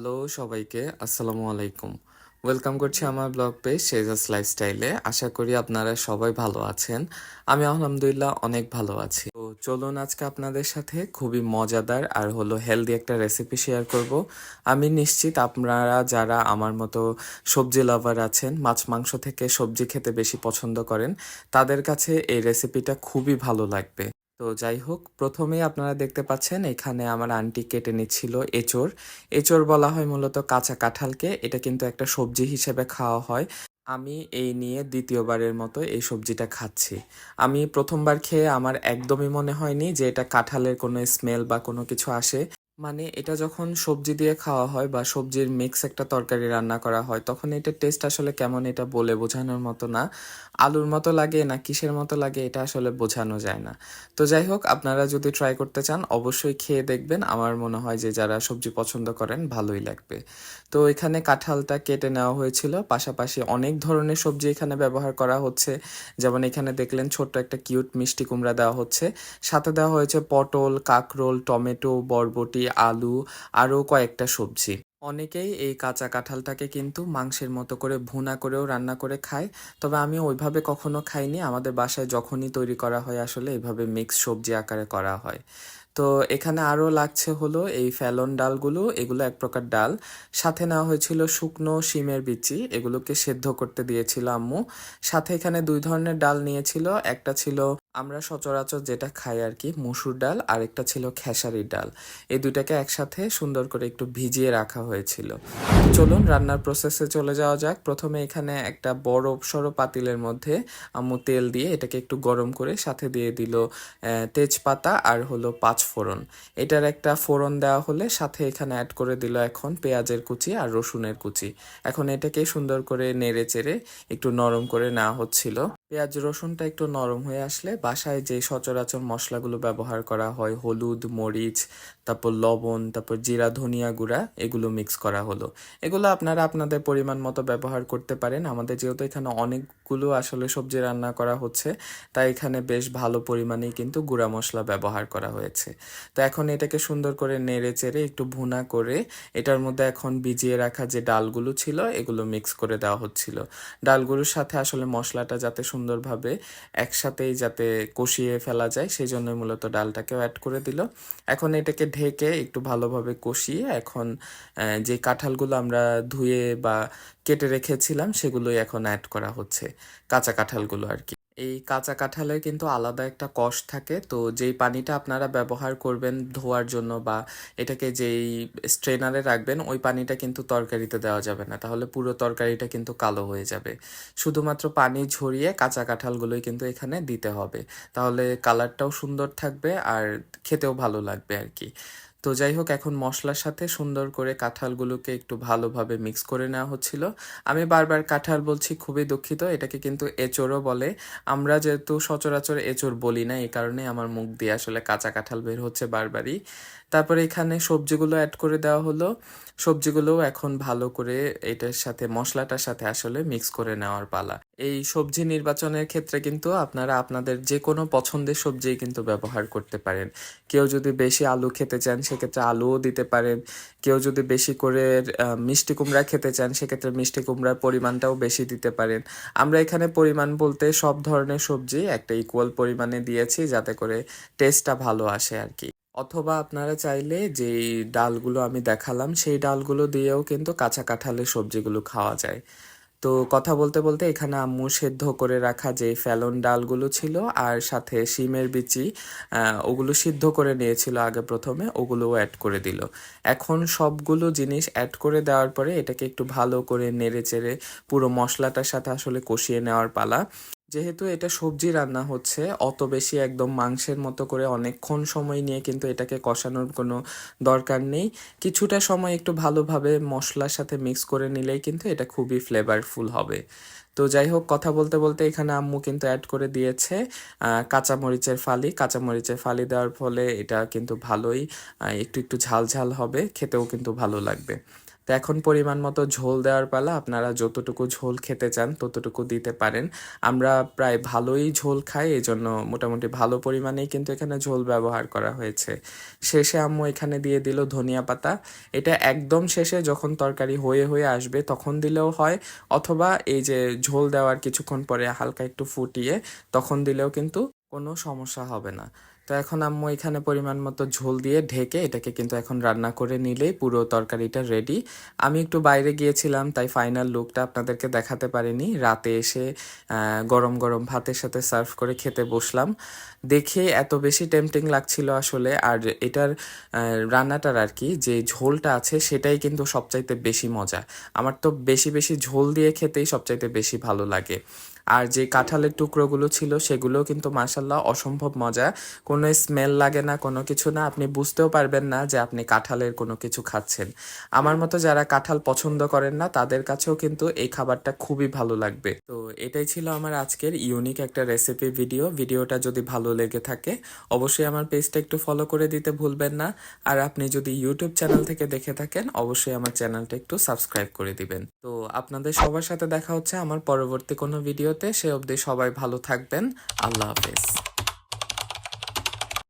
Hello সবাইকে, আসসালামু আলাইকুম। ওয়েলকাম করছি আমার ব্লগ পেজ সেজাস লাইফস্টাইলে। আশা করি আপনারা সবাই ভালো আছেন। আমি আলহামদুলিল্লাহ অনেক ভালো আছি। তো চলুন আজকে আপনাদের সাথে খুবই মজাদার আর হলো হেলদি একটা রেসিপি শেয়ার করব। আমি নিশ্চিত আপনারা যারা আমার মতো সবজি লাভার আছেন, মাছ মাংস থেকে সবজি খেতে বেশি পছন্দ করেন, তাদের কাছে এই রেসিপিটা খুবই ভালো লাগবে। তো যাই হোক, প্রথমেই আপনারা দেখতে পাচ্ছেন এখানে আমার আন্টি কেটে নিচ্ছিল এঁচোর এঁচোর বলা হয় মূলত কাঁচা কাঁঠালকে, এটা কিন্তু একটা সবজি হিসেবে খাওয়া হয়। আমি এই নিয়ে দ্বিতীয়বারের মতো এই সবজিটা খাচ্ছি। আমি প্রথমবার খেয়ে আমার একদমই মনে হয়নি যে এটা কাঁঠালের কোনো স্মেল বা কোনো কিছু আসে। মানে এটা যখন সবজি দিয়ে খাওয়া হয় বা সবজির মিক্স একটা তরকারি রান্না করা হয়, তখন এটার টেস্ট আসলে কেমন এটা বলে বোঝানোর মতো না। আলুর মতো লাগে না কিসের মতো লাগে এটা আসলে বোঝানো যায় না। তো যাই হোক, আপনারা যদি ট্রাই করতে চান, অবশ্যই খেয়ে দেখবেন। আমার মনে হয় যে যারা সবজি পছন্দ করেন, ভালোই লাগবে। তো এখানে কাঁঠালটা কেটে নেওয়া হয়েছিল। পাশাপাশি অনেক ধরনের সবজি এখানে ব্যবহার করা হচ্ছে। যেমন এখানে দেখলেন ছোট্ট একটা কিউট মিষ্টি কুমড়া দেওয়া হচ্ছে। সাথে দেওয়া হয়েছে পটল, কাকরোল, টমেটো, বরবটি আলু, আরও কয়েকটা সবজি। অনেকেই এই কাঁচা কাঁঠালটাকে কিন্তু মাংসের মতো করে ভুনা করেও রান্না করে খায়। তবে আমি ওইভাবে কখনো খাইনি। আমাদের বাসায় যখনই তৈরি করা হয়, আসলে এইভাবে মিক্স সবজি আকারে করা হয়। তো এখানে আরও লাগছে হলো এই ফ্যালন ডালগুলো, এগুলো এক প্রকার ডাল। সাথে নেওয়া হয়েছিল শুকনো শিমের বিচি, এগুলোকে সেদ্ধ করতে দিয়েছিল আম্মু। সাথে এখানে দুই ধরনের ডাল নিয়েছিল, একটা ছিল আমরা সচরাচর যেটা খাই আর কি, মসুর ডাল, আর একটা ছিল খেসারির ডাল। এই দুইটাকে একসাথে সুন্দর করে একটু ভিজিয়ে রাখা হয়েছিল। চলুন রান্নার প্রসেসে চলে যাওয়া যাক। প্রথমে এখানে একটা বড় সড়ো পাতিলের মধ্যে আম্মু তেল দিয়ে এটাকে একটু গরম করে সাথে দিয়ে দিল তেজপাতা আর হলো পাঁচ ফোড়ন। এটার একটা ফোড়ন দেওয়া হলে সাথে এখানে অ্যাড করে দিল এখন পেঁয়াজের কুচি আর রসুনের কুচি। এখন এটাকে সুন্দর করে নেড়ে চেড়ে একটু নরম করে নেওয়া হচ্ছিল। পেঁয়াজ রসুনটা একটু নরম হয়ে আসলে বাসায় যে সচরাচর মশলাগুলো ব্যবহার করা হয়, হলুদ, মরিচ, তারপর লবণ, তারপর জিরা, ধনিয়া গুঁড়া, এগুলো মিক্স করা হলো। এগুলো আপনারা আপনাদের পরিমাণ মতো ব্যবহার করতে পারেন। আমাদের যেহেতু এখানে অনেকগুলো আসলে সবজি রান্না করা হচ্ছে, তাই এখানে বেশ ভালো পরিমাণেই কিন্তু গুঁড়া মশলা ব্যবহার করা হয়েছে। তো এখন এটাকে সুন্দর করে নেড়ে চেড়ে একটু ভুনা করে এটার মধ্যে এখন ভিজিয়ে রাখা যে ডালগুলো ছিল, এগুলো মিক্স করে দেওয়া হচ্ছিল। ডালগুলোর সাথে আসলে মশলাটা যাতে সুন্দরভাবে একসাথেই যাতে কষিয়ে ফেলা যায় সেই জন্য মূলত ডালটাকেও অ্যাড করে দিল। এখন এটাকে ঢেকে একটু ভালোভাবে কষিয়ে এখন যে কাঁঠালগুলো আমরা ধুয়ে বা কেটে রেখেছিলাম, সেগুলোই এখন অ্যাড করা হচ্ছে, কাঁচা কাঁঠালগুলো আর কি। এই কাঁচা কাঁঠালের কিন্তু আলাদা একটা কষ থাকে। তো যেই পানিটা আপনারা ব্যবহার করবেন ধোয়ার জন্য বা এটাকে যেই স্ট্রেনারে রাখবেন, ওই পানিটা কিন্তু তরকারিতে দেওয়া যাবে না। তাহলে পুরো তরকারিটা কিন্তু কালো হয়ে যাবে। শুধুমাত্র পানি ঝরিয়ে কাঁচা কাঁঠালগুলোই কিন্তু এখানে দিতে হবে। তাহলে কালারটাও সুন্দর থাকবে আর খেতেও ভালো লাগবে আর কি। তো যাই হোক, এখন মশলার সাথে সুন্দর করে কাঁঠালগুলোকে একটু ভালোভাবে মিক্স করে নেওয়া হচ্ছিল। আমি বারবার কাঁঠাল বলছি, খুবই দুঃখিত, এটাকে কিন্তু এঁচোড়ও বলে। আমরা যেহেতু সচরাচর এঁচোড় বলি না এই কারণে আমার মুখ দিয়ে আসলে কাঁচা কাঁঠাল বের হচ্ছে বারবারই। তারপরে এখানে সবজিগুলো অ্যাড করে দেওয়া হলো। সবজিগুলোও এখন ভালো করে এটার সাথে, মশলাটার সাথে আসলে মিক্স করে নেওয়ার পালা। এই সবজি নির্বাচনের ক্ষেত্রে কিন্তু আপনারা আপনাদের যে কোনো পছন্দের সবজি কিন্তু ব্যবহার করতে পারেন। কেউ যদি বেশি আলু খেতে চান, সেক্ষেত্রে আলুও দিতে পারেন। কেউ যদি বেশি করে মিষ্টি কুমড়া খেতে চান, সেক্ষেত্রে মিষ্টি কুমড়ার পরিমাণটাও বেশি দিতে পারেন। আমরা এখানে পরিমাণ বলতে সব ধরনের সবজি একটা ইকুয়াল পরিমাণে দিয়েছি, যাতে করে টেস্টটা ভালো আসে আর কি অথবা আপনারা চাইলে যেই ডালগুলো আমি দেখালাম, সেই ডালগুলো দিয়েও কিন্তু কাঁচা কাঁঠালের সবজিগুলো খাওয়া যায়। তো কথা বলতে বলতে এখানে আম্মু সেদ্ধ করে রাখা যে ফ্যালন ডালগুলো ছিল আর সাথে শিমের বিচি ওগুলো সিদ্ধ করে নিয়েছিল আগে প্রথমে, ওগুলোও অ্যাড করে দিল। এখন সবগুলো জিনিস অ্যাড করে দেওয়ার পরে এটাকে একটু ভালো করে নেড়ে চেড়ে পুরো মশলাটার সাথে আসলে কষিয়ে নেওয়ার পালা। যেহেতু এটা সবজি রান্না হচ্ছে, অত বেশি একদম মাংসের মতো করে অনেকক্ষণ সময় নিয়ে কিন্তু এটাকে কষানোর কোনো দরকার নেই। কিছুটা সময় একটু ভালোভাবে মশলার সাথে মিক্স করে নিলেই কিন্তু এটা খুবই ফ্লেভারফুল হবে। তো যাই হোক, কথা বলতে বলতে এখানে আম্মু কিন্তু অ্যাড করে দিয়েছে কাঁচামরিচের ফালি। কাঁচামরিচের ফালি দেওয়ার ফলে এটা কিন্তু ভালোই একটু একটু ঝাল ঝাল হবে, খেতেও কিন্তু ভালো লাগবে। তো এখন পরিমাণ মতো ঝোল দেওয়ার পালা, আপনারা যতটুকু ঝোল খেতে চান ততটুকু দিতে পারেন। আমরা প্রায় ভালোই ঝোল খাই এই জন্য মোটামুটি ভালো পরিমাণেই কিন্তু এখানে ঝোল ব্যবহার করা হয়েছে। শেষে আম্মু এখানে দিয়ে দিল ধনিয়া পাতা। এটা একদম শেষে যখন তরকারি হয়ে হয়ে আসবে তখন দিলেও হয়, অথবা এই যে ঝোল দেওয়ার কিছুক্ষণ পরে হালকা একটু ফুটিয়ে তখন দিলেও কিন্তু কোনো সমস্যা হবে না। তো এখন আম্মু এখানে পরিমাণ মতো ঝোল দিয়ে ঢেকে এটাকে কিন্তু এখন রান্না করে নিলেই পুরো তরকারিটা রেডি আমি একটু বাইরে গিয়েছিলাম, তাই ফাইনাল লুকটা আপনাদেরকে দেখাতে পারিনি। রাতে এসে গরম গরম ভাতের সাথে সার্ভ করে খেতে বসলাম। দেখে এত বেশি টেম্পটিং লাগছিল আসলে। আর এটার রান্নাটার আর কি, যে ঝোলটা আছে সেটাই কিন্তু সবচাইতে বেশি মজা। আমার তো বেশি বেশি ঝোল দিয়ে খেতেই সবচাইতে বেশি ভালো লাগে। আর যে কাঁঠালের টুকরোগুলো ছিল সেগুলো কিন্তু মাসাল্লাহ অসম্ভব মজা। কোনো স্মেল লাগে না, কোনো কিছু না। আপনি বুঝতেও পারবেন না যে আপনি কাঁঠালের কোনো কিছু খাচ্ছেন। আমার মতো যারা কাঁঠাল পছন্দ করেন না, তাদের কাছেও কিন্তু এই খাবারটা খুবই ভালো লাগবে। তো এটাই ছিল আমার আজকের ইউনিক একটা রেসিপি ভিডিও ভিডিওটা যদি ভালো লেগে থাকে, অবশ্যই আমার পেজটা একটু ফলো করে দিতে ভুলবেন না। আর আপনি যদি ইউটিউব চ্যানেল থেকে দেখে থাকেন, অবশ্যই আমার চ্যানেলটা একটু সাবস্ক্রাইব করে দিবেন। তো আপনাদের সবার সাথে দেখা হচ্ছে আমার পরবর্তী কোনো ভিডিওতে সে অবধি সবাই ভালো থাকবেন। আল্লাহ হাফেজ।